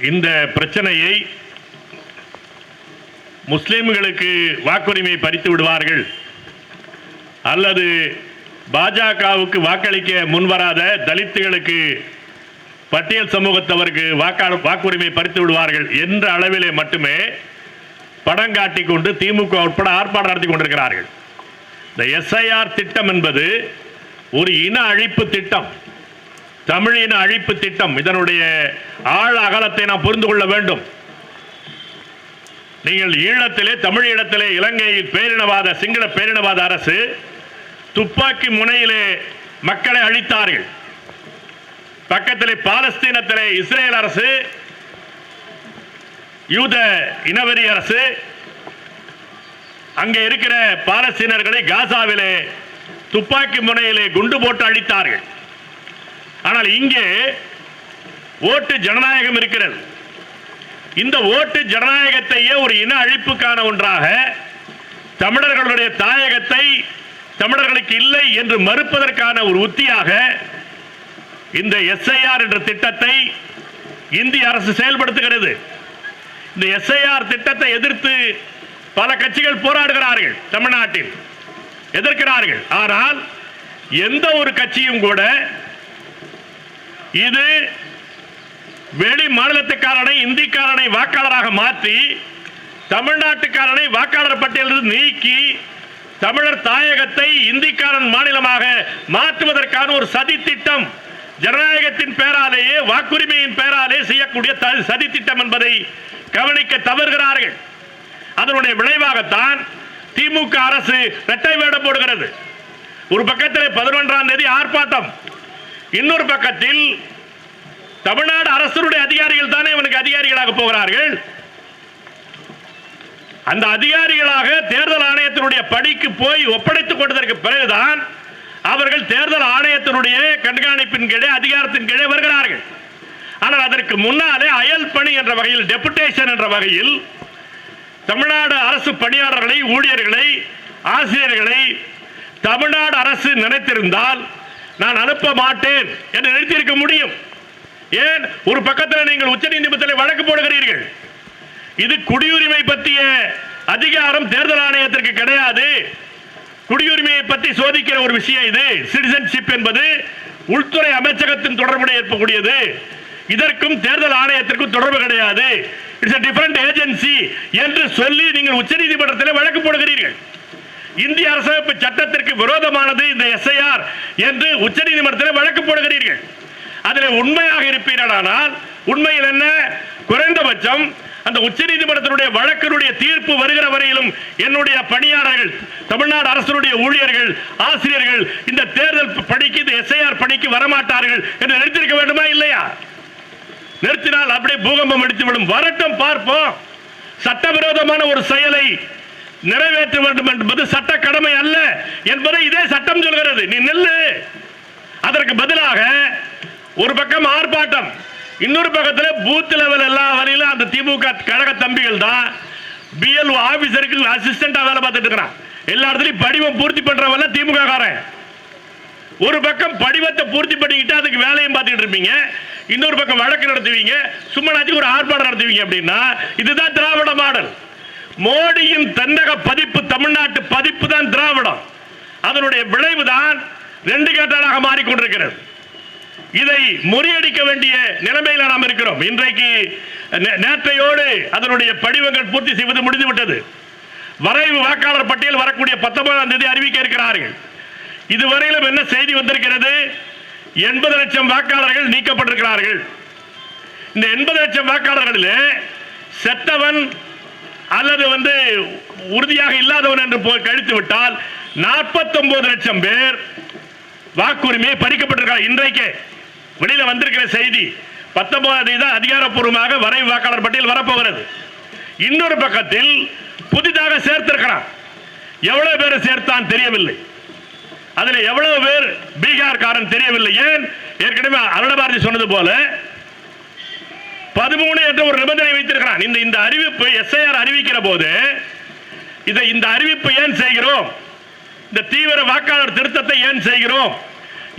இந்த பிரச்சனையை முஸ்லிம்களுக்கு வாக்குரிமை பறித்து விடுவார்கள். அல்லது பாஜகவுக்கு வாக்களிக்க முன்வராத தலித்துகளுக்கு பட்டியல் சமூகத்தவருக்கு வாக்காள வாக்குரிமை பறித்து விடுவார்கள் என்ற அளவிலே மட்டுமே படம் காட்டி கொண்டு திமுக உட்பட ஆர்ப்பாட்டம் நடத்தி கொண்டிருக்கிறார்கள். இந்த எஸ்ஐஆர் திட்டம் என்பது ஒரு இன அழிப்பு திட்டம். தமிழின அழிப்பு திட்டம் இதனுடைய ஆழ அகலத்தை நாம் புரிந்து கொள்ள வேண்டும். நீங்கள் ஈழத்திலே தமிழ் ஈழத்திலே இலங்கையில் பேரினவாத சிங்கள பேரினவாத அரசு துப்பாக்கி முனையிலே மக்களை அழித்தார்கள். பக்கத்திலே பாலஸ்தீனத்திலே இஸ்ரேல் அரசு யூத இனவெறி அரசு அங்கே இருக்கிற பாலஸ்தீனர்களை காசாவிலே துப்பாக்கி முனையிலே குண்டு போட்டு அழித்தார்கள். ஆனால் இங்கே ஓட்டு ஜனநாயகம் இருக்கிறது. இந்த ஓட்டு ஜனநாயகத்தையே ஒரு இன அழிப்புக்கான ஒன்றாக தமிழர்களுடைய தாயகத்தை தமிழர்களுக்கு இல்லை என்று மறுப்பதற்கான ஒரு உத்தியாக இந்த எஸ்ஐஆர் என்ற திட்டத்தை இந்திய அரசு செயல்படுத்துகிறது. இந்த எஸ்ஐஆர் திட்டத்தை எதிர்த்து பல கட்சிகள் போராடுகிறார்கள் தமிழ்நாட்டில். எதிர்க்கிறார்கள். ஆனால் எந்த ஒரு கட்சியும் கூட இது வெளி மாநிலத்துக்காரனை இந்திக்காரனை வாக்காளராக மாற்றி தமிழ்நாட்டுக்காரனை வாக்காளர் பட்டியலிருந்து நீக்கி தமிழர் தாயகத்தை இந்திக்காரன் மாநிலமாக மாற்றுவதற்கான ஒரு சதி திட்டம் ஜனநாயகத்தின் பெயராலேயே வாக்குரிமையின் பேராலே செய்யக்கூடிய சதி திட்டம் என்பதை கவனிக்க தவறுகிறார்கள். அதனுடைய விளைவாகத்தான் திமுக அரசு இரட்டை வேடம் போடுகிறது. ஒரு பக்கத்தில் பதினொன்றாம் தேதி ஆர்ப்பாட்டம் இன்னொரு பக்கத்தில் தமிழ்நாடு அரசுடைய அதிகாரிகள் தானே இவனுக்கு அதிகாரிகளாக போகிறார்கள்? அந்த அதிகாரிகளாக தேர்தல் ஆணையத்தினுடைய பணிக்கு போய் ஒப்படைத்துக் கொண்டதற்கு பிறகுதான் அவர்கள் தேர்தல் ஆணையத்தினுடைய கண்காணிப்பின் கீழே அதிகாரத்தின் கீழே வருகிறார்கள். ஆனால் அதற்கு முன்னாலே அயல் பணி என்ற வகையில் டெபுடேஷன் என்ற வகையில் தமிழ்நாடு அரசு பணியாளர்களை ஊழியர்களை ஆசிரியர்களை தமிழ்நாடு அரசு நினைத்திருந்தால் நான் அனுப்ப மாட்டேன் என்று நிறுத்தியிருக்க முடியும். ஏன்? ஒரு பக்கத்தில் நீங்கள் உச்சநீதிமன்றத்தில் வழக்கு போடுகிறீர்கள். இது குடியுரிமை பற்றிய அதிகாரம் தேர்தல் ஆணையத்திற்கு கிடையாது. குடியுரிமையை பற்றி சோதிக்கிற ஒரு விஷயம் இது. சிட்டிசன்ஷிப் என்பது உள்துறை அமைச்சகத்தின் தொடர்புடைய இருக்கக்கூடியது இதற்கும் தேர்தல் ஆணையத்திற்கும் தொடர்பு கிடையாது. இட்ஸ் டிஃபரண்ட் ஏஜென்சி என்று சொல்லி நீங்கள் உச்சநீதிமன்றத்தில் வழக்கு போடுகிறீர்கள். இந்திய அரசமைப்பு சட்டத்திற்கு விரோதமானது இந்த எஸ்ஐஆர் என்று உச்சநீதிமன்றத்தில் வழக்கு போடுகிறீர்கள். அதில் உண்மையாக இருப்பீர்களானால் உண்மையில் என்ன? குறைந்தபட்சம் அந்த உச்சநீதிமன்றத்தினுடைய வழக்கினுடைய தீர்ப்பு வருகிற வரையிலும் என்னுடைய பணியாளர்கள் தமிழ்நாடு அரசுடைய ஊழியர்கள் ஆசிரியர்கள் இந்த தேர்தல் பணிக்கு இந்த எஸ்ஐஆர் பணிக்கு வரமாட்டார்கள் என்று நிறுத்திருக்க வேண்டுமா இல்லையா? நிறுத்தினால் அப்படியே பூகம்பம் அடித்துவிடும் வரட்டும் பார்ப்போம். சட்டவிரோதமான ஒரு செயலை நிறைவேற்ற வேண்டும் என்பது சட்ட கடமை அல்ல என்பதை இதே சட்டம் சொல்கிறது. நீ நெல்லு. அதற்கு பதிலாக ஒரு பக்கம் ஆர்ப்பாட்டம். இன்னொரு பக்கத்தில் பூத் லெவல் எல்லா வரையிலும் அந்த திமுக கழக தம்பிகள் தான் பிஎல்ஓ ஆபீசருக்கு அசிஸ்டண்டா வேலை பார்த்துட்டு இருக்கிறான். எல்லா இடத்துலையும் படிவம் பூர்த்தி பண்றவங்க திமுக காரன். ஒரு பக்கம் படிவத்தை பூர்த்தி பண்ணிக்கிட்டு அதுக்கு வேலையும் பார்த்துக்கிட்டு இருப்பீங்க. இன்னொரு பக்கம் வழக்கு நடத்துவீங்க. சும்மனாச்சும் ஒரு ஆர்ப்பாட்டம் நடத்துவீங்க அப்படின்னா இதுதான் திராவிட மாடல். மோடியின் தென்னக பதிப்பு தமிழ்நாட்டு பதிப்பு தான் திராவிடம். அதனுடைய விளைவுதான் ரெண்டு கேட்டாளாக மாறிக்கொண்டிருக்கிறது. இதை முறியடிக்க வேண்டிய நிலைமையில் நாம் இருக்கிறோம். இன்றைக்கு நேற்றையோடு அதனுடைய படிவங்கள் பூர்த்தி செய்வது முடிந்துவிட்டது. வரைவு வாக்காளர் பட்டியல் வரக்கூடிய பத்தொன்பதாம் தேதி அறிவிக்க இருக்கிறார்கள் இதுவரையிலும் என்ன செய்தி வந்திருக்கிறது? எண்பது லட்சம் வாக்காளர்கள் நீக்கப்பட்டிருக்கிறார்கள். இந்த எண்பது லட்சம் வாக்காளர்களிலே செத்தவன் அல்லது வந்து உறுதியாக இல்லாதவன் என்று போய் கழித்து விட்டால் 49 லட்சம் பேர் வாக்குரிமையை பறிக்கப்பட்டிருக்காங்க இன்றைக்கு வெளியில வந்திருக்கிற செய்தி பத்தொன்பதாம் தேதி தான் அதிகாரப்பூர்வமாக வரைவு வாக்காளர் பட்டியல் வரப்போகிறது. இன்னொரு பக்கத்தில் புதிதாக சேர்த்திருக்கிறான் எவ்வளவு பேர் சேர்த்தான் தெரியவில்லை. அதில் எவ்வளவு பேர் பீகார்காரன் தெரியவில்லை. ஏன்? ஏற்கனவே அருணபாரதி சொன்னது போல பதிமூணு என்ற ஒரு நிபந்தனை வைத்திருக்கிறான். இந்த இந்த அறிவிப்பு எஸ்ஐஆர் அறிவிக்கிற போது இதை இந்த அறிவிப்பு ஏன் செய்கிறோம்? இந்த தீவிர வாக்காளர் திருத்தத்தை ஏன் செய்கிறோம்?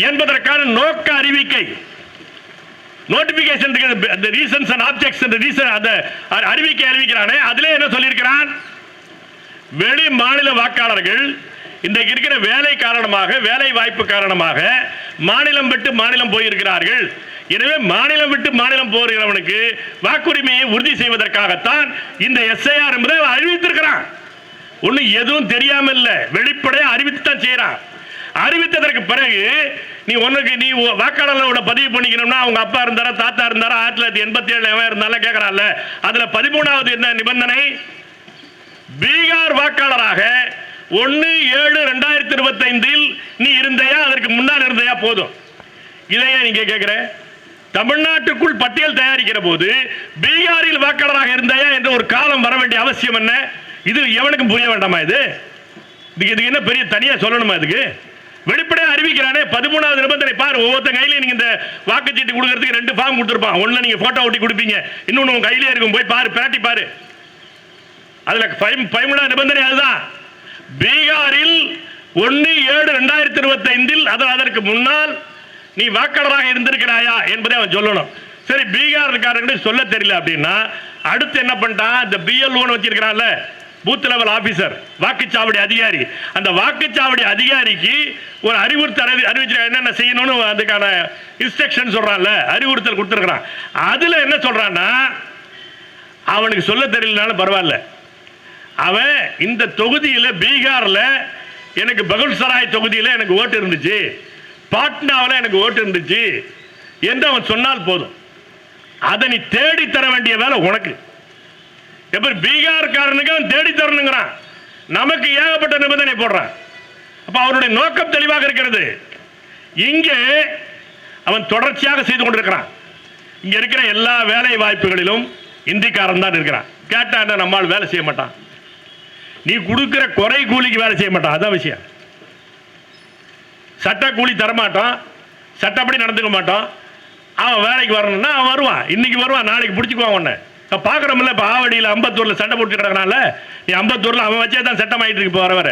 என்பதற்கான நோக்க அறிவிக்கை. நோட்டிபிகேஷன் ரீசன்ஸ் அண்ட் ஆப்ஜெக்ட்ஸ் அந்த ரீசன் அந்த அறிவிக்கை அறிவிக்கிறானே அதிலே என்ன சொல்லியிருக்கிறான்? வெளி மாநில வாக்காளர்கள் இன்றைக்கு இருக்கிற வேலை காரணமாக வேலை வாய்ப்பு காரணமாக மாநிலம் விட்டு மாநிலம் போயிருக்கிறார்கள். எனவே மாநிலம் விட்டு மாநிலம் போகிறவனுக்கு வாக்குரிமையை உறுதி செய்வதற்காகத்தான் இந்த எஸ்ஐஆர் என்பதை அறிவித்திருக்கிறான். ஒன்றும் எதுவும் தெரியாம இல்ல. வெளிப்படையா அறிவித்து தான் செய்யறான் அறிவித்ததற்கு பிறகு நீ உனக்கு நீ வாக்காளர்களோட பதிவு பண்ணிக்கணும்னா அவங்க அப்பா இருந்தாரா தாத்தா இருந்தாரா ஆயிரத்தி தொள்ளாயிரத்தி எண்பத்தி ஏழு எவன் இருந்தாலும் கேட்கறான்ல அதுல பதிமூணாவது என்ன நிபந்தனை? பீகார் வாக்காளராக ஒன்று ஏழு ரெண்டாயிரத்தி இருபத்தைந்தில் நீ இருந்தையா? அதற்கு முன்னால் இருந்தையா? போதும். இதையே நீங்க கேட்குறேன் தமிழ்நாட்டுக்குள் பட்டியல் தயாரிக்கிற போது பீகாரில் வாக்காளராக இருந்தாயா என்ற ஒரு காலம் வர வேண்டிய அவசியம் என்ன? இது எவனுக்கும் புரிய வேண்டாமா இது? இதுக்கு இதுக்கு என்ன பெரிய தனியா சொல்லணுமா இதுக்கு? வெளிப்படையாக அறிவிக்கிறானே பதிமூணாவது நிபந்தனை பாரு ஒவ்வொருத்தன் கையில நீங்க இந்த வாக்குச்சீட்டு கொடுக்கறதுக்கு ரெண்டு ஃபார்ம் கொடுத்துருப்பான். ஒண்ணுல நீங்க போட்டோ ஒட்டி கொடுப்பீங்க. இன்னொன்னு உங்க கையிலே இருக்கும் போய் பாரு பேட்டி பாரு. அதுல பதிமூணாவது நிபந்தனை அதுதான். பீகாரில் ஒன்று ஏழு ரெண்டாயிரத்தி இருபத்தி ஐந்தில் அது அதற்கு முன்னால் நீ வாக்காளராக இருந்திருக்கிறாயா என்பதை அவன் சொல்லணும். சரி பீகார்காரங்க சொல்ல தெரியல அப்படின்னா அடுத்து என்ன பண்ணிட்டான் இந்த பிஎல்ஓன்னு வச்சிருக்கிறான்ல பூத் லெவல் ஆபீசர் வாக்குச்சாவடி அதிகாரி. அந்த வாக்குச்சாவடி அதிகாரிக்கு ஒரு அறிவுறுத்தல் அறிவி அறிவிச்சு என்னென்ன செய்யணும்னு அதுக்கான இன்ஸ்ட்ரக்ஷன் சொல்றான்ல அறிவுறுத்தல் கொடுத்துருக்குறான். அதுல என்ன சொல்றான்னா அவனுக்கு சொல்ல தெரியலனாலும் பரவாயில்ல. அவன் இந்த தொகுதியில் பீகாரில் எனக்கு பகுல்சராய் தொகுதியில் எனக்கு ஓட்டு இருந்துச்சு. பாட்னாவில் எனக்கு ஓட்டு இருந்துச்சு என்று அவன் சொன்னால் போதும். அதை நீ தேடி தர வேண்டிய வேலை உனக்கு. எப்படி பீகார்காரனுக்கு அவன் தேடி தரணுங்கிறான். நமக்கு ஏகப்பட்ட நிபந்தனை போடுறான். அப்ப அவனுடைய நோக்கம் தெளிவாக இருக்கிறது. இங்கே அவன் தொடர்ச்சியாக செய்து கொண்டிருக்கிறான். இங்க இருக்கிற எல்லா வேலை வாய்ப்புகளிலும் இந்திக்காரன் தான் இருக்கிறான். கேட்டா என்ன நம்மால் வேலை செய்ய மாட்டான். நீ கொடுக்கிற குறை கூலிக்கு வேலை செய்ய மாட்டான். அதான் விஷயம். சட்ட கூலி தரமாட்டான். சட்டப்படி நடந்துக்க மாட்டான். அவன் வேலைக்கு வரணும்னா அவன் வருவான். இன்னைக்கு வருவான் நாளைக்கு பிடிச்சிக்குவான் உன்னை. இப்போ பார்க்குறோம்ல இப்போ ஆவடியில் அம்பத்தூரில் சண்டை போட்டு கிடக்குறான்ல நீ அம்பத்தூரில் அவன் வச்சே தான் சட்டமாயிட்டு இருக்கு இப்போ வர வர.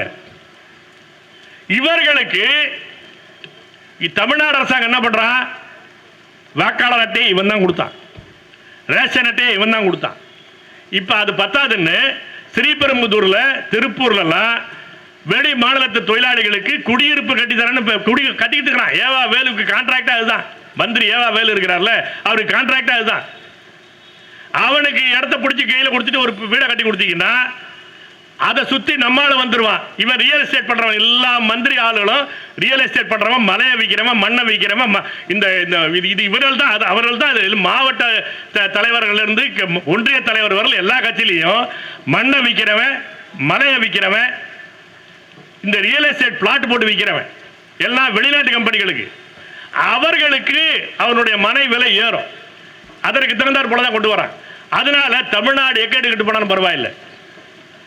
இவர்களுக்கு தமிழ்நாடு அரசாங்கம் என்ன பண்ணுறான் வாக்காளர் அட்டையை இவன் தான் கொடுத்தான். ரேஷன் அட்டையை இவன் தான் கொடுத்தான். இப்போ அது பத்தாதுன்னு ஸ்ரீபெரும்புதூரில் திருப்பூர்லலாம் வெளி மாநிலத்து தொழிலாளிகளுக்கு குடியிருப்பு கட்டித்தரேன்னு குடி கட்டிக்கிட்டு இருக்கிறான். ஏவா வேலுக்கு கான்ட்ராக்டா அதுதான் மந்திரி ஏவா வேலு இருக்கிறார்ல அவருக்கு கான்ட்ராக்டா அதுதான் அவனுக்கு இடத்த பிடிச்சி கையில் கொடுத்துட்டு ஒரு வீடை கட்டி கொடுத்தீங்கன்னா அதை சுற்றி நம்மால் வந்துடுவான் இவன் ரியல் எஸ்டேட் பண்ணுறவன் எல்லா மந்திரி ஆளுகளும் ரியல் எஸ்டேட் பண்ணுறவன் மலையை விற்கிறவன் மண்ணை விற்கிறவன் ம- இந்த இந்த இது இது இவர்கள் தான் அது அவர்கள் தான் இது மாவட்ட த- ஒன்றிய தலைவர் வரல எல்லா கட்சியிலையும் மண்ணை விற்கிறவன் மலையை விற்கிறவன் இந்த ரியல் எஸ்டேட் பிளாட் போட்டு விற்கிறவன் எல்லாம் வெளிநாட்டு கம்பெனிகளுக்கு. அவர்களுக்கு அவனுடைய மனை விலை ஏறும். அதற்கு திறந்தார் போல தான் கொண்டு வரான். அதனால தமிழ்நாடு எக்கேடு கட்டு போனாலும் பரவாயில்லை.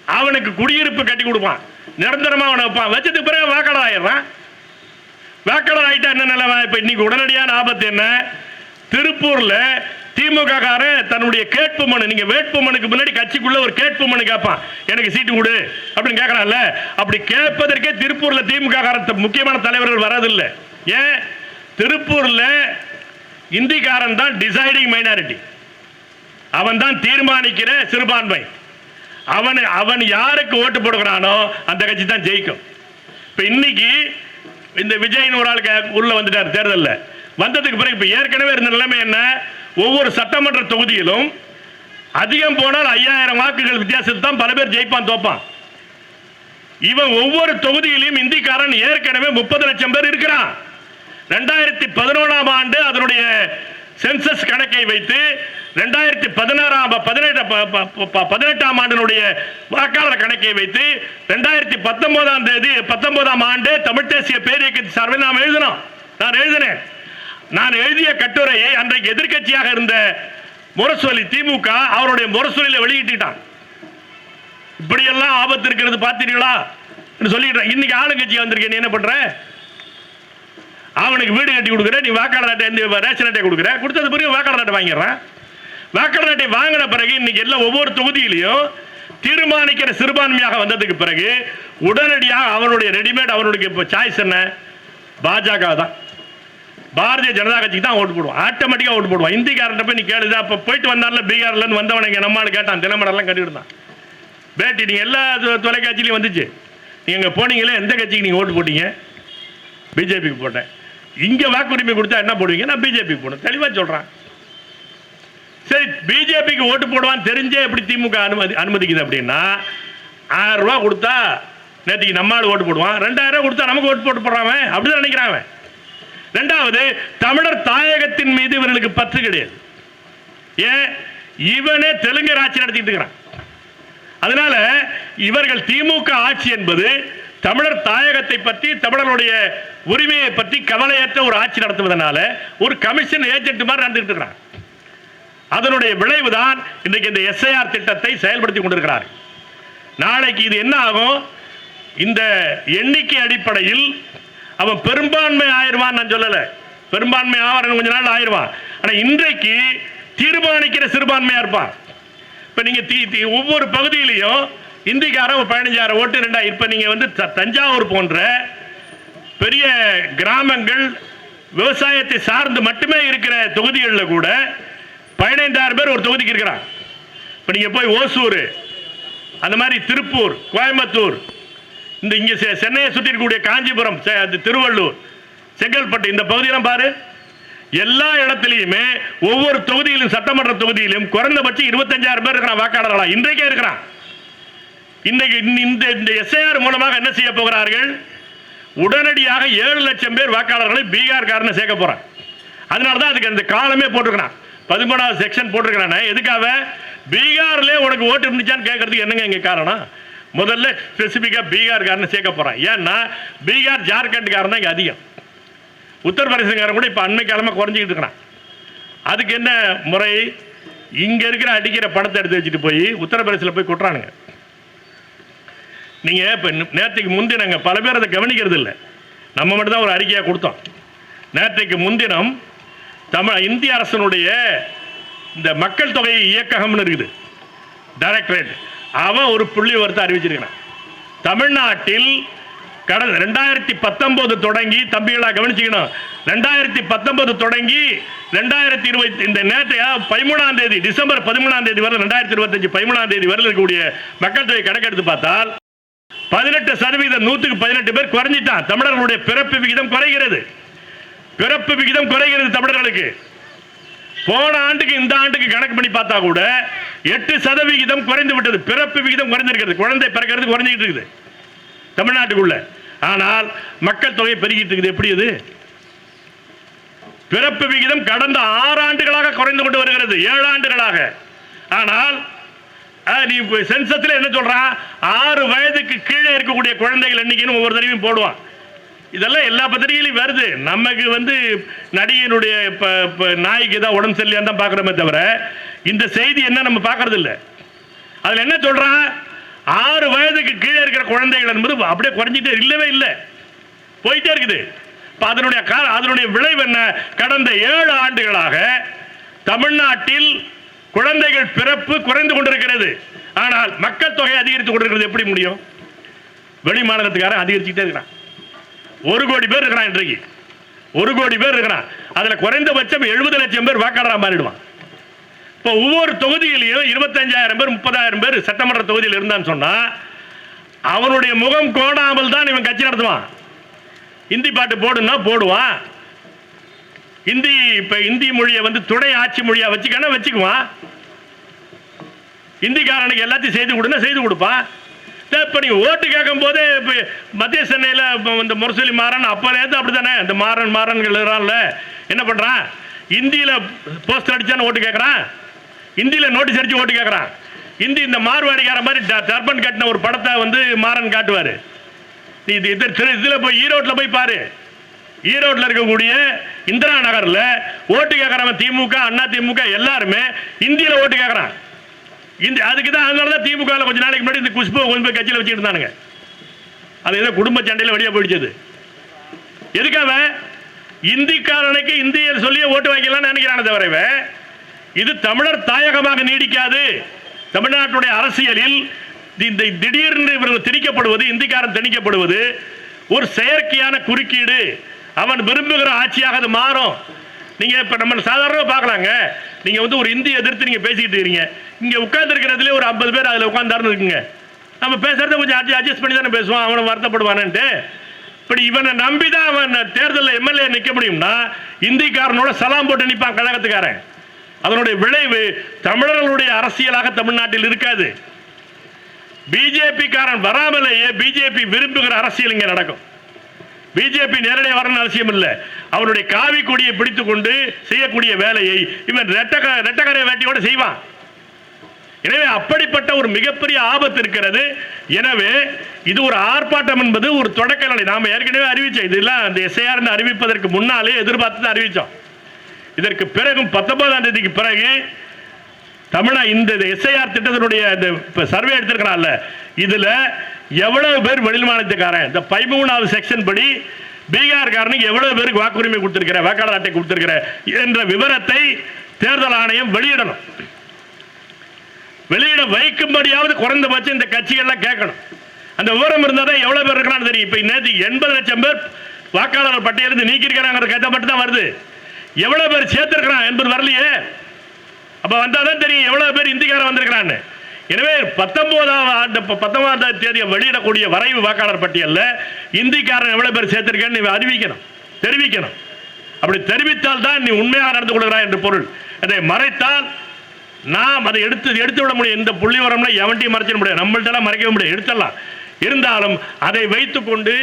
அவனுக்கு குடியிருப்பு கட்டி கொடுப்பான். நிரந்தரமாக அவனை வைப்பான். வச்சதுக்கு பிறகு வேக்கடம் ஆயிடுறான். வேக்கடம் ஆகிட்டா என்ன நிலைமை? இப்போ இன்னைக்கு உடனடியான ஆபத்து என்ன? திருப்பூரில் திமுக காரன் தன்னுடைய கேட்பு மனு நீங்க வேட்பு மனுக்கு முன்னாடி கட்சிக்குள்ள ஒரு கேட்பு மனு கேட்பான் எனக்கு சீட்டு கொடு அப்படின்னு கேட்கறான்ல அப்படி கேட்பதற்கே திருப்பூர்ல திமுக காரன் முக்கியமான தலைவர்கள் வரதில்லை ஏன்? திருப்பூர்ல இந்திக்காரன் தான் டிசைடிங் மைனாரிட்டி அவன் தான் தீர்மானிக்கிற சிறுபான்மை. அவன் அவன் யாருக்கு ஓட்டு போடுகிறானோ அந்த கட்சி தான் ஜெயிக்கும். இப்ப இன்னைக்கு இந்த விஜய்னு ஒரு ஆளுக்கு உள்ள வந்துட்டார் தேர்தலில். வந்ததுக்கு பிறகு இப்போ ஏற்கனவே இருந்த நிலைமை என்ன? ஒவ்வொரு சட்டமன்ற தொகுதியிலும் அதிகம் போனால் ஐயாயிரம் வாக்குகள் வித்தியாசத்தில் தான் பல பேர் ஜெயிப்பான் தோப்பான். இவன் ஒவ்வொரு தொகுதியிலும் இந்திக்காரன் ஏற்கனவே முப்பது லட்சம் பேர் இருக்கிறான். ரெண்டாயிரத்தி பதினோராம் ஆண்டு அதனுடைய சென்சஸ் கணக்கை வைத்து ரெண்டாயிரத்தி பதினாறாம் பதினெட்டு பதினெட்டாம் ஆண்டினுடைய வாக்காளர் கணக்கை வைத்து ரெண்டாயிரத்தி பத்தொன்பதாம் தேதி பத்தொன்பதாம் ஆண்டு தமிழ் தேசிய பேரியக்க சார்பில் நாம் எழுதினோம் நான் எழுதினேன். நான் எழுதிய கட்டுரையை அன்றைக்கு எதிர்க்கட்சியாக இருந்த முரசொலி திமுக அவருடைய முரசொலியில வெளியிட்டான் இப்படியெல்லாம் ஆபத்து இருக்கிறது பார்த்தீங்களா சொல்லிடுறேன். இன்னைக்கு ஆளுங்கட்சி வந்திருக்கேன் நீ என்ன பண்ற? அவனுக்கு வீடு கட்டி கொடுக்குற நீ வாக்காளர் அட்டை ரேஷன் அட்டை கொடுக்குற. கொடுத்தது பிறகு வாக்காளர் அட்டை வாங்கிடுறான். வாக்காளர் அட்டை வாங்கின பிறகு இன்னைக்கு எல்லாம் ஒவ்வொரு தொகுதியிலையும் தீர்மானிக்கிற சிறுபான்மையாக வந்ததுக்கு பிறகு உடனடியாக அவனுடைய ரெடிமேட் அவனுடைய இப்போ சாய்ஸ் என்ன? பாஜக தான் பாரதிய ஜனதா கட்சிக்கு தான் ஓட்டு போடுவான். ஆட்டோமேட்டிக்காக ஓட்டு போடுவான். இந்திக்காரன் போய் நீ கேளுதா அப்போ போயிட்டு வந்தார்ல பீகார்லேருந்து வந்தவன் இங்கே நம்மளால் கேட்டான். தினமடலாம் கட்டிவிடுதான் பேட்டி நீங்கள் எல்லா தொலைக்காட்சியிலையும் வந்துச்சு. நீங்கள் போனீங்களே எந்த கட்சிக்கு நீங்கள் ஓட்டு போட்டீங்க? பிஜேபிக்கு போட்டேன். இங்கே வாக்குரிமை கொடுத்தா என்ன போடுவீங்க? நான் பிஜேபிக்கு போனேன் தெளிவாக சொல்கிறேன் சரி பிஜேபிக்கு ஓட்டு போடுவான்னு தெரிஞ்சே எப்படி திமுக அனுமதி அனுமதிக்குது அப்படின்னா ஆயிரம் ரூபா கொடுத்தா நேற்றுக்கு நம்ம ஓட்டு போடுவான். ரெண்டாயிரம் ரூபா கொடுத்தா நமக்கு ஓட்டு போட்டு போடுறான் அவன். அப்படிதான் நினைக்கிறான் அவன். ரெண்டாவது தமிழர் தாயகத்தின் மீது இவர்களுக்கு பற்று கிடையாது ஏன்? இவனே தெலுங்கு ஆட்சி நடத்திட்டு இருக்கிறான். அதனால இவர்கள் திமுக ஆட்சி என்பது தமிழர் தாயகத்தை பற்றி தமிழருடைய உரிமையை பற்றி கவலையற்ற ஒரு ஆட்சி நடத்துவதனால ஒரு கமிஷன் ஏஜென்ட் மாதிரி நடந்துட்டு இருக்கிறான். அதனுடைய விளைவுதான் இன்றைக்கு இந்த எஸ்ஐஆர் திட்டத்தை செயல்படுத்தி கொண்டிருக்கிறார் நாளைக்கு இது என்ன ஆகும்? இந்த எண்ணிக்கை அடிப்படையில் அவன் பெரும்பான்மை ஆயிடுவான் நான் சொல்லலை. பெரும்பான்மை ஆவாரன் கொஞ்ச நாள் ஆயிடுவான். ஆனால் இன்றைக்கு தீர்மானிக்கிற சிறுபான்மையாக இருப்பான். இப்போ நீங்கள் தீ தீ ஒவ்வொரு பகுதியிலையும் இந்திக்காரன் ஒரு பதினஞ்சாயிரம் ஓட்டு ரெண்டா இப்போ நீங்கள் வந்து த- தஞ்சாவூர் போன்ற பெரிய கிராமங்கள் விவசாயத்தை சார்ந்து மட்டுமே இருக்கிற தொகுதிகளில் கூட பதினைந்தாயிரம் பேர் ஒரு தொகுதிக்கு இருக்கிறான். இப்போ நீங்கள் போய் ஓசூர் அந்த மாதிரி திருப்பூர் கோயம்புத்தூர் இந்த இங்கே செ- சென்னையை சுற்றி இருக்கக்கூடிய காஞ்சிபுரம் அது திருவள்ளூர் செங்கல்பட்டு இந்த பகுதியெல்லாம் பாரு. எல்லா இடத்துலையுமே ஒவ்வொரு தொகுதியிலும் சட்டமன்ற தொகுதியிலும் குறைந்தபட்சம் இருபத்தஞ்சாயிரம் பேர் இருக்கிறான் வாக்காளர்களா? இன்றைக்கே இருக்கிறான். இன்றைக்கு இந்த- இந்த இந்த எஸ்ஐஆர் மூலமாக என்ன செய்ய போகிறார்கள்? உடனடியாக ஏழு லட்சம் பேர் வாக்காளர்களை பீகார்காரனை சேர்க்க போறான். அதனால தான் அதுக்கு அந்த காலமே போட்டிருக்கிறான். பதிமூணாவது செக்ஷன் போட்டிருக்கிறானே. எதுக்காக? பீகார்லேயே உனக்கு ஓட்டு இருந்துச்சான்னு கேட்கறதுக்கு என்னங்க இங்க காரணம்? முதல்ல ஸ்பெசிஃபிக்காக பீகார்காரனை சேர்க்க போறான். ஏன்னா பீகார் ஜார்க்கண்ட்காரன் தான் இங்கே அதிகம். உத்தரப்பிரதேசக்காரன் கூட இப்போ அண்மை காலமாக குறைஞ்சிக்கிட்டு இருக்கிறான். அதுக்கு என்ன முறை? இங்கே இருக்கிற அடிக்கிற பணத்தை எடுத்து வச்சுட்டு போய் உத்தரப்பிரதேசத்தில் போய் கொட்டுறானுங்க. நீங்கள் இப்போ நேற்றுக்கு முன்தினங்க பல பேர் அதை கவனிக்கிறது இல்லை. நம்ம மட்டும்தான் ஒரு அறிக்கையாக கொடுத்தோம். நேற்றைக்கு முன்தினம் தமிழ் இந்திய அரசனுடைய இந்த மக்கள் தொகை இயக்ககம்னு இருக்குது. டைரக்டரேட் அவன் ஒரு புள்ளி விவரத்தை அறிவிச்சிருக்கிறான். தமிழ்நாட்டில் கடந்த ரெண்டாயிரத்தி பத்தொம்போது தொடங்கி தம்பிகளா கவனிச்சுக்கணும் ரெண்டாயிரத்தி பத்தொன்பது தொடங்கி ரெண்டாயிரத்தி இருபத்தி இந்த நேற்று பதிமூணாம் தேதி டிசம்பர் பதிமூணாம் தேதி வரை ரெண்டாயிரத்தி இருபத்தஞ்சு பதிமூணாம் தேதி வரை இருக்கக்கூடிய மக்கள் தொகை கணக்கெடுத்து பார்த்தால் பதினெட்டு சதவீதம் நூற்றுக்கு பதினெட்டு பேர் குறைஞ்சிட்டான். தமிழர்களுடைய பிறப்பு விகிதம் குறைகிறது. பிறப்பு விகிதம் குறைகிறது தமிழர்களுக்கு. போன ஆண்டுக்கு இந்த ஆண்டுக்கு கணக்கு பண்ணி பார்த்தா கூட எட்டு சதவிகிதம் குறைந்து விட்டது. பிறப்பு விகிதம் குறைந்திருக்கிறது. குழந்தை பிறக்கிறது குறைஞ்சிட்டு இருக்குது. தமிழ்நாட்டுக்குள்ள. ஆனால் மக்கள் தொகை பெருகிட்டு இருக்குது. எப்படி அது? பிறப்பு விகிதம் கடந்த ஆறு ஆண்டுகளாக குறைந்து கொண்டு வருகிறது. ஏழு ஆண்டுகளாக. ஆனால் நீ சென்சத்தில் என்ன சொல்றான் ஆறு வயதுக்கு கீழே இருக்கக்கூடிய குழந்தைகள் எண்ணிக்கைன்னு ஒவ்வொரு தடவையும் போடுவான். இதெல்லாம் எல்லா பத்திரிகையிலையும் வருது. நமக்கு வந்து நடிகனுடைய இப்போ இப்போ நாய்க்கு தான் உடம்பு சரியில்லையான்னு தான் பார்க்குறோமே தவிர இந்த செய்தி என்ன நம்ம பார்க்கறது இல்லை அதில் என்ன சொல்கிறான் ஆறு வயதுக்கு கீழே இருக்கிற குழந்தைகள் என்பது அப்படியே குறைஞ்சிட்டே இல்லவே இல்லை. போயிட்டே இருக்குது. இப்போ அதனுடைய கால அதனுடைய விளைவு என்ன? கடந்த ஏழு ஆண்டுகளாக தமிழ்நாட்டில் குழந்தைகள் பிறப்பு குறைந்து கொண்டிருக்கிறது. ஆனால் மக்கள் தொகை அதிகரித்து கொண்டிருக்கிறது எப்படி முடியும்? வெளி மாநிலத்துக்காரன் அதிகரிச்சுக்கிட்டே இருக்கிறான். ஒரு கோடி பேர் இருக்கிறான் இன்றைக்கு. ஒரு கோடி பேர் இருக்கிறான். அதில் குறைந்தபட்சம் எழுபது லட்சம் பேர் வாக்காளராக மாறிடுவான். இப்போ ஒவ்வொரு தொகுதியிலையும் இருபத்தஞ்சாயிரம் பேர் முப்பதாயிரம் பேர் சட்டமன்ற தொகுதியில் இருந்தான்னு சொன்னால் அவனுடைய முகம் கோடாமல் தான் இவன் கட்சி நடத்துவான். இந்தி பாட்டு போடுன்னா போடுவான். இந்தி இப்போ இந்தி மொழியை வந்து துணை ஆட்சி மொழியாக வச்சுக்கன்னா வச்சுக்குவான். இந்திக்காரனுக்கு எல்லாத்தையும் செய்து கொடுன்னா செய்து கொடுப்பான். இப்போ நீங்கள் ஓட்டு கேட்கும் போது இப்போ மத்திய சென்னையில் இப்போ இந்த முரசொலி மாறன் அப்போலேருந்து அப்படி தானே இந்த மாறன் மாறன்கள் இருக்கிறான்ல என்ன பண்ணுறான் இந்தியில் போஸ்டர் அடிச்சான்னு ஓட்டு கேட்குறான். இந்தியில் நோட்டீஸ் அடித்து ஓட்டு கேட்குறான். இந்தி இந்த மார்வாடிக்கார மாதிரி ட- டர்பன் கட்டின ஒரு படத்தை வந்து மாறன் காட்டுவார். நீ இது இது இதில் போய் ஈரோட்டில் போய் பாரு. ஈரோட்டில் இருக்கக்கூடிய இந்திரா நகரில் ஓட்டு கேட்குறவன் திமுக அண்ணா திமுக எல்லாருமே இந்தியில் ஓட்டு கேட்குறான். இந்த அதுக்கு தான் அதனால தான் திமுக கொஞ்ச நாளைக்கு முன்னாடி இந்த குஷ்பு கொண்டு போய் கட்சியில் வச்சுட்டு இருந்தானுங்க. அது ஏதோ குடும்ப சண்டையில் வெளியே போயிடுச்சது. எதுக்காக? இந்திக்காரனுக்கு இந்தியர் சொல்லியே ஓட்டு வாங்கிக்கலாம்னு நினைக்கிறானே தவிர இது தமிழர் தாயகமாக நீடிக்காது. தமிழ்நாட்டுடைய அரசியலில் இந்த திடீர்னு இவர்கள் திணிக்கப்படுவது இந்திக்காரன் திணிக்கப்படுவது ஒரு செயற்கையான குறுக்கீடு. அவன் விரும்புகிற ஆட்சியாக அது மாறும். நீங்கள் இப்போ நம்ம சாதாரணமாக பார்க்கலாங்க. நீங்கள் வந்து ஒரு இந்தி எதிர்த்து நீங்கள் பேசிக்கிட்டு இருக்கீங்க. இங்கே உட்காந்துருக்கிறதுலே ஒரு ஐம்பது பேர் அதில் உட்காந்தாருன்னு இருக்குங்க. நம்ம பேசுறத கொஞ்சம் அட்ஜஸ்ட் பண்ணி தானே பேசுவான் அவனை வருத்தப்படுவானன்ட்டு. இப்படி இவனை நம்பி தான் அவன் தேர்தலில் எம்எல்ஏ நிற்க முடியும்னா இந்திக்காரனோட சலாம் போட்டு நிற்பான் கழகத்துக்காரன். அதனுடைய விளைவு தமிழர்களுடைய அரசியலாக தமிழ்நாட்டில் இருக்காது. பிஜேபி காரன் வராமலேயே பிஜேபி விரும்புகிற அரசியல் இங்கே நடக்கும். பிஜேபி நேரடியாக வரணும் அவசியம் இல்லை. அவருடைய காவி கொடியை பிடித்து கொண்டு செய்யக்கூடிய வேலையை இவன் ரெட்டக ரெட்டகரை வேட்டியோடு செய்வான். எனவே அப்படிப்பட்ட ஒரு மிகப்பெரிய ஆபத்து இருக்கிறது. எனவே இது ஒரு ஆர்ப்பாட்டம் என்பது ஒரு தொடக்க நிலை. நாம் ஏற்கனவே அறிவித்தோம் இதெல்லாம் அந்த எஸ்ஐஆர் அறிவிப்பதற்கு முன்னாலே எதிர்பார்த்து தான் அறிவித்தோம் இதற்கு பிறகும் பத்தொன்பதாம் தேதிக்கு பிறகு தமிழா இந்த எஸ்ஐஆர் திட்டத்தினுடைய இந்த சர்வே எடுத்திருக்கிறான்ல. இதில் எவ்வளவு பேர் வெளி மாநிலத்துக்காரன்? இந்த பதிமூணாவது செக்ஷன் படி பீகார்காரனுக்கு எவ்வளவு பேருக்கு வாக்குரிமை கொடுத்திருக்கிற வாக்காளர் அட்டை கொடுத்திருக்கிற என்ற விவரத்தை தேர்தல் ஆணையம் வெளியிடணும். வெளியிட வைக்கும்படியாவது குறைந்தபட்சம் இந்த கட்சிகள்லாம் கேட்கணும். அந்த விவரம் இருந்தால் தான் எவ்வளோ பேர் இருக்கிறான்னு தெரியும். இப்போ நேற்று எண்பது லட்சம் பேர் வாக்காளர் பட்டியலிருந்து நீக்கியிருக்கிறாங்கிற கதை மட்டும் தான் வருது. எவ்வளோ பேர் சேர்த்துருக்கிறான் என்பது வரலையே. அப்போ வந்தால் தான் தெரியும் எவ்வளோ பேர் இந்திக்காரன் வந்திருக்கிறான்னு. எனவே பத்தொன்பதாம் ஆண்டு பத்தொன்பதாம் தேதி வெளியிடக்கூடிய வரைவு வாக்காளர் பட்டியலில் இந்திக்காரன் எவ்வளோ பேர் சேர்த்திருக்கேன்னு நீ அறிவிக்கணும் தெரிவிக்கணும். அப்படி தெரிவித்தால் தான் நீ உண்மையாக நடந்து கொள்கிறாய் என்று பொருள். அதை மறைத்தால் நாம் அதை எடுத்து எடுத்து விட முடியும். இந்த புள்ளி வரம்ல எவன்ட்டையும் மறைச்சிட முடியாது. நம்மள்ட்டெல்லாம் மறைக்க முடியாது. எடுத்துடலாம். இருந்தாலும் அதை வைத்துக்கொண்டு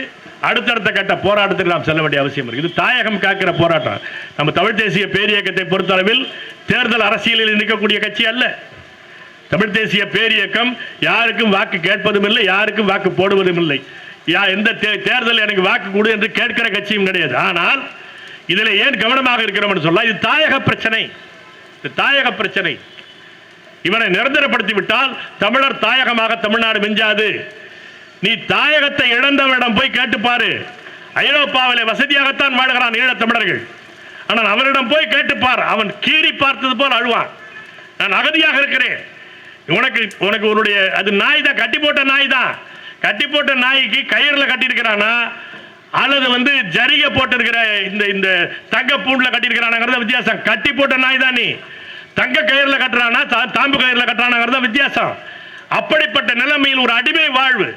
அடுத்தடுத்த கட்ட போராட்டத்தில் நாம் செல்ல வேண்டிய அவசியம் இருக்கு. இது தாயகம் காக்கிற போராட்டம். நம்ம தமிழ் தேசிய பேரியக்கத்தை பொறுத்தளவில் தேர்தல் அரசியலில் நிற்கக்கூடிய கட்சி அல்ல. தமிழ் தேசிய பேரியக்கம் யாருக்கும் வாக்கு கேட்பதும் இல்லை யாருக்கும் வாக்கு போடுவதும் இல்லை யா எந்த தே- தேர்தல் எனக்கு வாக்கு கொடு என்று கேட்கிற கட்சியும் கிடையாது. ஆனால் இதில் ஏன் கவனமாக இருக்கிறோம்னு சொல்ல இது தாயக பிரச்சனை. இது தாயக பிரச்சனை. இவனை நிரந்தரப்படுத்தி விட்டால் தமிழர் தாயகமாக தமிழ்நாடு மிஞ்சாது. நீ தாயகத்தை இழந்தவனிடம் போய் கேட்டுப்பாரு. ஐரோப்பாவில் வசதியாகத்தான் வாழ்கிறான் ஈழத் தமிழர்கள். ஆனால் அவனிடம் போய் கேட்டுப்பார். அவன் கீறி பார்த்தது போல் அழுவான். நான் அகதியாக இருக்கிறேன். உனக்கு உனக்கு உன்னுடைய அது நாய் தான் கட்டி போட்ட நாய் தான் கட்டி போட்ட நாய்க்கு கயிறில் கட்டியிருக்கிறானா? அல்லது வந்து ஜரிகை போட்டிருக்கிற இந்த இந்த தங்க பூண்டில் கட்டியிருக்கிறானாங்கிறத வித்தியாசம். கட்டி போட்ட நாய் தான் நீ. தங்க கயிறில் கட்டுறானா? தாம்பு கயிறில் கட்டுறானாங்கிறத வித்தியாசம். அப்படிப்பட்ட நிலைமையில் ஒரு அடிமை வாழ்வு.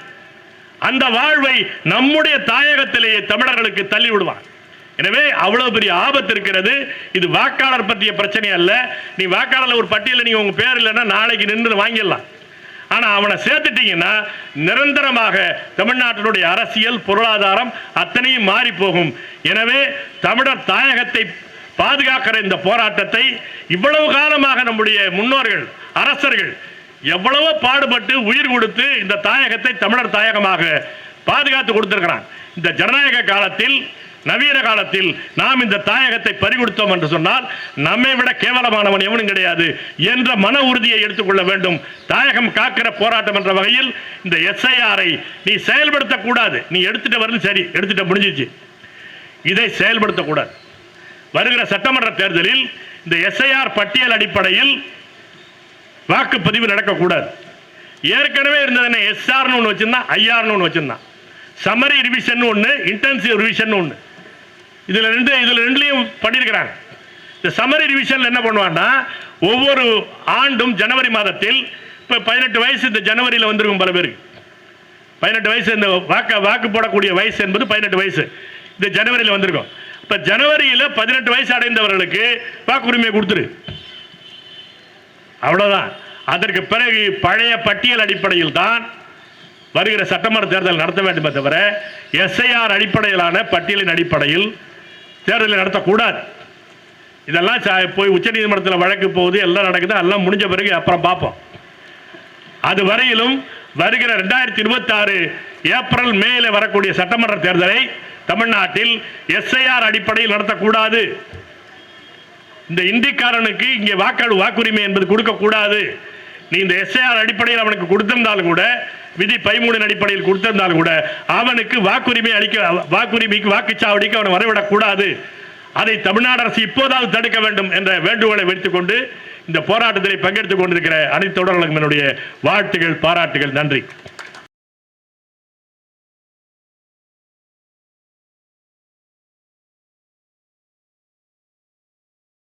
அந்த வாழ்வை நம்முடைய தாயகத்திலேயே தமிழர்களுக்கு தள்ளி விடுவான் எனவே அவ்வளவு பெரிய ஆபத்து இருக்கிறது. இது வாக்காளர் பற்றிய பிரச்சனை அல்ல. நீ வாக்காளர் ஒரு பட்டியலில் நீங்க உங்க பேர் இல்லைன்னா நாளைக்கு நின்று வாங்கிடலாம். ஆனா அவனை சேர்த்துட்டீங்கன்னா நிரந்தரமாக தமிழ்நாட்டினுடைய அரசியல் பொருளாதாரம் அத்தனையும் மாறி போகும் எனவே தமிழர் தாயகத்தை பாதுகாக்கிற இந்த போராட்டத்தை இவ்வளவு காலமாக நம்முடைய முன்னோர்கள் அரசர்கள் எவ்வளவோ பாடுபட்டு உயிர் கொடுத்து இந்த தாயகத்தை தமிழர் தாயகமாக பாதுகாத்து கொடுத்திருக்கிறான். இந்த ஜனநாயக காலத்தில் நவீன காலத்தில் நாம் இந்த தாயகத்தை பறிகொடுத்தோம் என்று சொன்னால் நம்மை விட கேவலமானவன் எவனும் கிடையாது என்ற மன உறுதியை எடுத்துக்கொள்ள வேண்டும். தாயகம் காக்கிற போராட்டம் என்ற வகையில் இந்த எஸ்ஐஆரை நீ செயல்படுத்தக்கூடாது. நீ எடுத்துட்டு வரணும் சரி எடுத்துட்ட முடிஞ்சிச்சு. இதை செயல்படுத்தக்கூடாது. வருகிற சட்டமன்ற தேர்தலில் இந்த எஸ்ஐஆர் பட்டியல் அடிப்படையில் வாக்குப்பதிவு நடக்கக்கூடாது. ஏற்கனவே இருந்ததுன்னு எஸ்ஆர்னு ஒன்று வச்சுருந்தா ஐஆர்னு ஒன்று வச்சிருந்தான் சம்மரி ரிவிஷன் ஒன்று இன்டென்சிவ் ரிவிஷன் ஒன்று இதில் ரெண்டு இதில் ரெண்டுலேயும் பண்ணியிருக்கிறாங்க. இந்த சம்மரி ரிவிஷனில் என்ன பண்ணுவான்னா ஒவ்வொரு ஆண்டும் ஜனவரி மாதத்தில் இப்போ பதினெட்டு வயசு இந்த ஜனவரியில் வந்திருக்கும் பல பேருக்கு. பதினெட்டு வயசு இந்த வாக்கு வாக்கு போடக்கூடிய வயசு என்பது பதினெட்டு வயசு. இந்த ஜனவரியில் வந்திருக்கும். இப்போ ஜனவரியில் பதினெட்டு வயசு அடைந்தவர்களுக்கு வாக்குரிமை கொடுத்துரு. அவ்வளோதான் அதற்கு பிறகு பழைய பட்டியல் அடிப்படையில் தான் வருகிற சட்டமன்ற தேர்தல் நடத்த வேண்டுமே தவிர எஸ்ஐஆர் அடிப்படையிலான பட்டியலின் அடிப்படையில் தேர்தலை நடத்தக்கூடாது. இதெல்லாம் ச- போய் உச்சநீதிமன்றத்தில் வழக்கு போகுது எல்லாம் நடக்குது எல்லாம் முடிஞ்ச பிறகு அப்புறம் பார்ப்போம். அது வரையிலும் வருகிற ரெண்டாயிரத்தி இருபத்தாறு ஏப்ரல் மேல வரக்கூடிய சட்டமன்ற தேர்தலை தமிழ்நாட்டில் எஸ்ஐஆர் அடிப்படையில் நடத்தக்கூடாது. இந்த இந்திக்காரனுக்கு இங்கே வாக்காளர் வாக்குரிமை என்பது கொடுக்கக்கூடாது. நீ இந்த எஸ்ஐஆர் அடிப்படையில் அவனுக்கு கொடுத்திருந்தாலும் கூட விதி பதிமூணின் அடிப்படையில் கொடுத்திருந்தாலும் கூட அவனுக்கு வாக்குரிமை அளிக்க வாக்குரிமைக்கு வாக்குச்சாவடிக்கு அவனை வரவிடக்கூடாது அதை தமிழ்நாடு அரசு இப்போதாவது தடுக்க வேண்டும் என்ற வேண்டுகோளை வைத்துக் கொண்டு இந்த போராட்டத்தில் பங்கெடுத்துக் கொண்டிருக்கிற அனைத்து தொடர்களுக்கும் என்னுடைய வாழ்த்துகள் பாராட்டுகள் நன்றி.